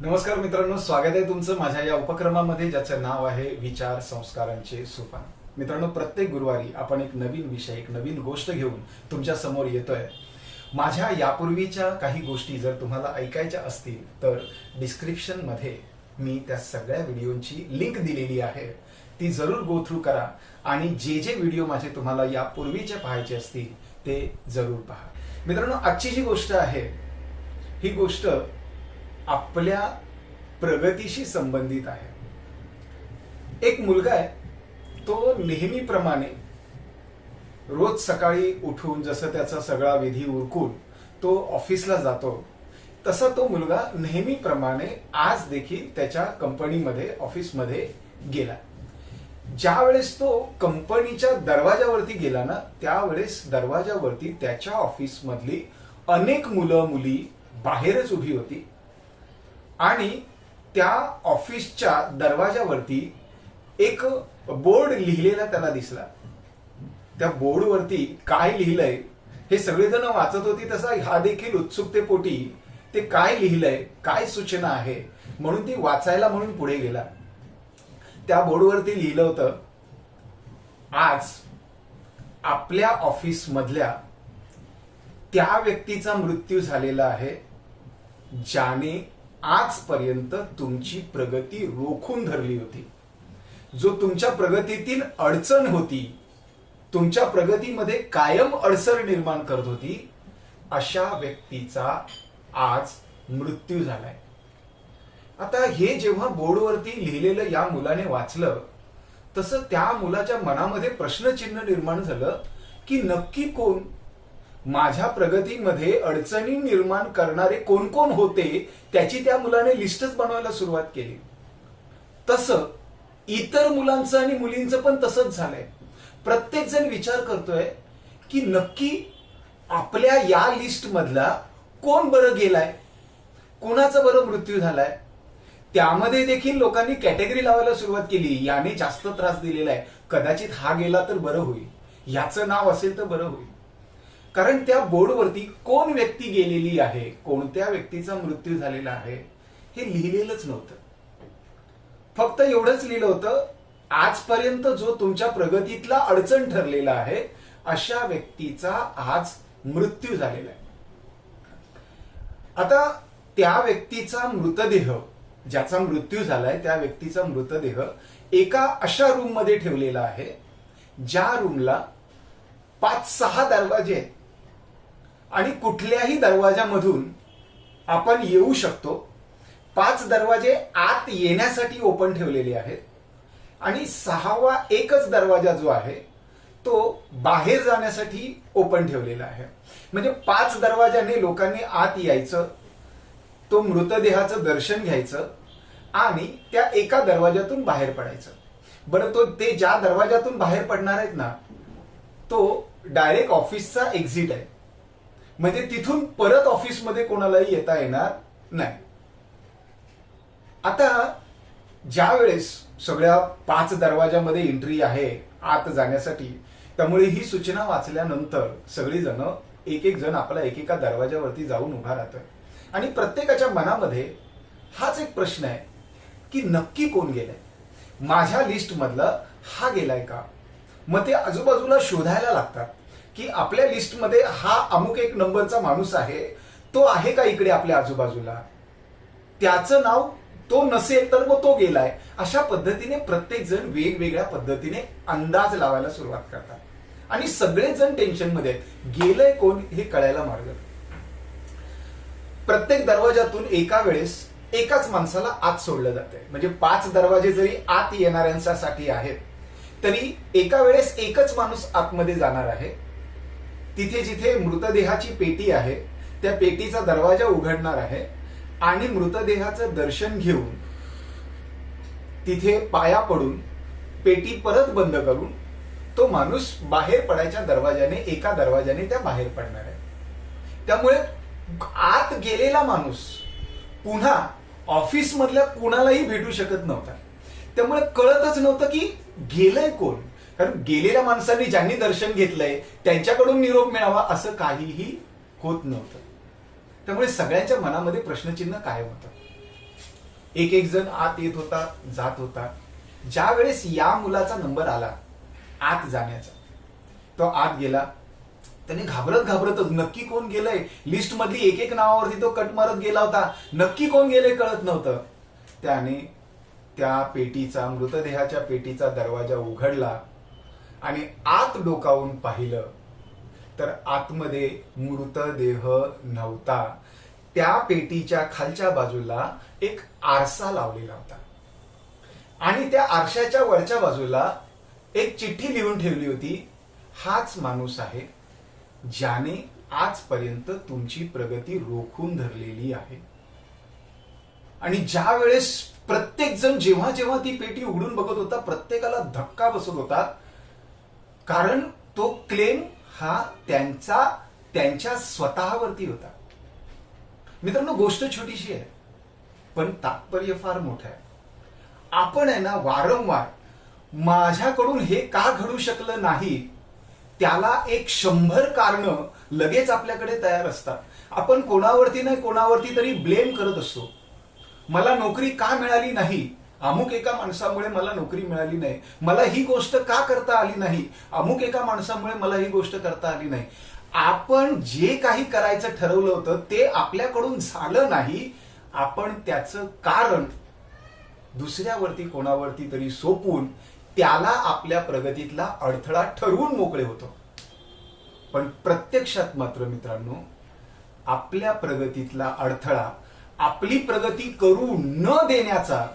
नमस्कार मित्रांनो स्वागत आहे तुमचं माझ्या या उपक्रमामध्ये ज्याचं नाव आहे विचार संस्कारांचे सोपान मित्रांनो प्रत्येक गुरुवारी आपण एक नवीन विषय एक नवीन गोष्ट घेऊन तुमच्यासमोर येतोय. माझ्या यापूर्वीच्या काही गोष्टी जर तुम्हाला ऐकायच्या असतील तर डिस्क्रिप्शनमध्ये मी त्या सगळ्या व्हिडिओची लिंक दिलेली आहे. ती जरूर गो थ्रू करा आणि जे जे व्हिडिओ माझे तुम्हाला यापूर्वीचे पाहायचे असतील ते जरूर पहा. मित्रांनो आजची जी गोष्ट आहे ही गोष्ट आपल्या प्रगतीशी संबंधित आहे. एक मुलगा आहे तो नेहमीप्रमाणे रोज सकाळी उठून जसं त्याचा सगळा विधी उरकून तो ऑफिसला जातो तसा तो मुलगा नेहमीप्रमाणे आज देखील त्याच्या कंपनीमध्ये ऑफिसमध्ये गेला. ज्या वेळेस तो कंपनीच्या दरवाजावरती गेला ना त्यावेळेस दरवाजावरती त्याच्या ऑफिसमधली अनेक मुलं मुली बाहेरच उभी होती. आणि त्या ऑफिसच्या दरवाजावरती एक बोर्ड लिहिलेला त्याला दिसला. त्या बोर्डवरती काय लिहिलंय हे सगळेजण वाचत होती तसा हा देखील उत्सुकतेपोटी ते काय लिहिलंय काय सूचना आहे म्हणून ती वाचायला म्हणून पुढे गेला. त्या बोर्डवरती लिहिलं होतं आज आपल्या ऑफिस मधल्या त्या व्यक्तीचा मृत्यू झालेला आहे ज्याने आजपर्यंत तुमची प्रगती रोखून धरली होती. जो तुमच्या प्रगतीतील अडचण होती तुमच्या प्रगतीमध्ये कायम अडसर निर्माण करत होती अशा व्यक्तीचा आज मृत्यू झालाय. आता हे जेव्हा बोर्डवरती लिहिलेलं या मुलाने वाचलं तसं त्या मुलाच्या मनामध्ये प्रश्नचिन्ह निर्माण झालं की नक्की कोण माझ्या प्रगतीमध्ये अडचणी निर्माण करणारे कोण कोण होते त्याची त्या मुलाने लिस्टच बनवायला सुरुवात केली. तसं इतर मुलांचं आणि मुलींचं पण तसंच झालंय. प्रत्येक जण विचार करतोय की नक्की आपल्या या लिस्ट मधला कोण बरं गेलाय? कोणाचा बरं मृत्यू झालाय? त्यामध्ये देखील लोकांनी कॅटेगरी लावायला सुरुवात केली. याने जास्त त्रास दिलेला आहे. कदाचित हा गेला तर बरं होईल. याचं नाव असेल तर बरं होईल. कारण त्या बोर्डवरती कोण व्यक्ती गेलेली आहे कोणत्या व्यक्तीचा मृत्यू झालेला आहे हे लिहिलेलंच नव्हतं. फक्त एवढंच लिहिलं होतं आजपर्यंत जो तुमच्या प्रगतीतला अडचण ठरलेला आहे अशा व्यक्तीचा आज मृत्यू झालेला आहे. आता त्या व्यक्तीचा मृतदेह ज्याचा मृत्यू झालाय त्या व्यक्तीचा मृतदेह एका अशा रूममध्ये ठेवलेला आहे ज्या रूमला पाच सहा दरवाजे आहेत. आणि कुठल्याही दरवाजामधून आपण येऊ शकतो. पाच दरवाजे आत येण्यासाठी ओपन ठेवलेले आहेत. आणि सहावा एकच दरवाजा जो आहे तो बाहेर जाण्यासाठी ओपन ठेवलेला आहे. म्हणजे पाच दरवाजाने लोकांनी आत यायचं तो मृतदेहाचं दर्शन घ्यायचं आणि त्या एका दरवाजातून बाहेर पडायचं. बरं तो ते ज्या दरवाजातून बाहेर पडणार आहेत ना तो डायरेक्ट ऑफिसचा एक्झिट आहे. म्हणजे तिथून परत ऑफिसमध्ये कोणालाही येता येणार नाही. आता ज्या वेळेस सगळ्या पाच दरवाजामध्ये एंट्री आहे आत जाण्यासाठी त्यामुळे ही सूचना वाचल्यानंतर सगळीजण एक एक जण आपला एकेका दरवाजावरती जाऊन उभा राहतं आणि प्रत्येकाच्या मनामध्ये हाच एक प्रश्न आहे की नक्की कोण गेलाय? माझ्या लिस्टमधलं हा गेलाय का? मग ते आजूबाजूला शोधायला लागतात. की आपल्या लिस्टमध्ये हा अमुक एक नंबरचा माणूस आहे तो आहे का इकडे आपल्या आजूबाजूला? त्याचं नाव तो नसेल तर मग तो गेलाय. अशा पद्धतीने प्रत्येक जण वेगवेगळ्या पद्धतीने अंदाज लावायला सुरुवात करतात. आणि सगळेजण टेन्शनमध्ये गेलंय कोण हे कळायला मार्ग प्रत्येक दरवाजातून एका वेळेस एकाच माणसाला आत सोडलं जातंय. म्हणजे पाच दरवाजे जरी आत येणाऱ्यांसाठी आहेत तरी एका वेळेस एकच माणूस आतमध्ये जाणार आहे. तिथे जिथे मृतदेहाची पेटी आहे त्या पेटीचा दरवाजा उघडणार आहे आणि मृतदेहाचं दर्शन घेऊन तिथे पाया पडून पेटी परत बंद करून तो माणूस बाहेर पडायच्या दरवाजाने एका दरवाजाने त्या बाहेर पडणार आहे. त्यामुळे आत गेलेला माणूस पुन्हा ऑफिस मधल्या कुणालाही भेटू शकत नव्हता. त्यामुळे कळतच नव्हतं की गेलंय कोण? कारण गेलेल्या माणसांनी ज्यांनी दर्शन घेतलंय त्यांच्याकडून निरोप मिळावा असं काहीही होत नव्हतं. त्यामुळे सगळ्यांच्या मनामध्ये प्रश्नचिन्ह कायम होतं. एक एक जण आत येत होता जात होता. ज्या वेळेस या मुलाचा नंबर आला आत जाण्याचा तो आत गेला. त्याने घाबरत घाबरतच नक्की कोण गेलंय? लिस्ट मधली एक एक नावावरती तो कट मारत गेला होता. नक्की कोण गेले कळत नव्हतं. त्याने त्या पेटीचा मृतदेहाच्या पेटीचा दरवाजा उघडला. आणि आत डोकावून पाहिलं तर आतमध्ये मृतदेह नव्हता. त्या पेटीच्या खालच्या बाजूला एक आरसा लावलेला होता. आणि त्या आरशाच्या वरच्या बाजूला एक चिठ्ठी लिहून ठेवली होती हाच माणूस आहे ज्याने आजपर्यंत तुमची प्रगती रोखून धरलेली आहे. आणि ज्या वेळेस प्रत्येक जण जेव्हा जेव्हा ती पेटी उघडून बघत होता प्रत्येकाला धक्का बसत होता कारण तो क्लेम हा त्यांचा त्यांच्या स्वतःवरती होता. मित्रांनो गोष्ट छोटीशी आहे पण तात्पर्य फार मोठं आहे. आपण आहे ना वारंवार माझ्याकडून हे का घडू शकलं नाही त्याला एक शंभर कारण लगेच आपल्याकडे तयार असतात. आपण कोणावरती नाही कोणावरती तरी ब्लेम करत असतो. मला नोकरी का मिळाली नाही अमुक एका माणसामुळे मला नोकरी मिळाली नाही. मला ही गोष्ट का करता आली नाही? अमुक एका माणसामुळे मला ही गोष्ट करता आली नाही. आपण जे काही करायचं ठरवलं होतं ते आपल्याकडून झालं नाही. आपण त्याचं कारण दुसऱ्यावरती कोणावरती तरी सोपून त्याला आपल्या प्रगतीतला अडथळा ठरवून मोकळे होतो. पण प्रत्यक्षात मात्र मित्रांनो आपल्या प्रगतीतला अडथळा आपली प्रगती करू न देण्याचा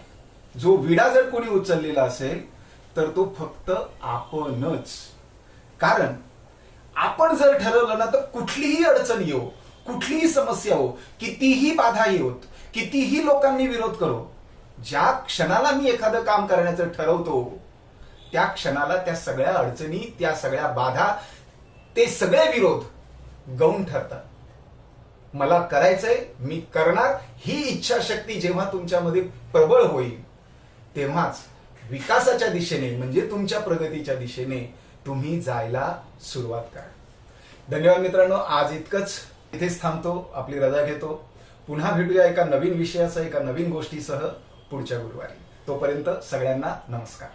जो विडा जर कोणी उचललेला असेल तर तो फक्त आपणच. कारण आपण जर ठरवलं ना तर कुठलीही अडचण येऊ कुठलीही समस्या हो कितीही बाधा येऊत कितीही लोकांनी विरोध करो ज्या क्षणाला मी एखादं काम करण्याचं ठरवतो त्या क्षणाला त्या सगळ्या अडचणी त्या सगळ्या बाधा ते सगळे विरोध गौण ठरतात. मला करायचंय मी करणार ही इच्छाशक्ती जेव्हा तुमच्यामध्ये प्रबळ होईल. तेव्हाच विकासाच्या दिशेने म्हणजे तुमच्या प्रगतीच्या दिशेने तुम्ही जायला सुरुवात करा. धन्यवाद मित्रांनो आज इतकंच. इथेच थांबतो आपली रजा घेतो. पुन्हा भेटूया एका नवीन विषयासह एका नवीन गोष्टीसह पुढच्या गुरुवारी. तोपर्यंत सगळ्यांना नमस्कार.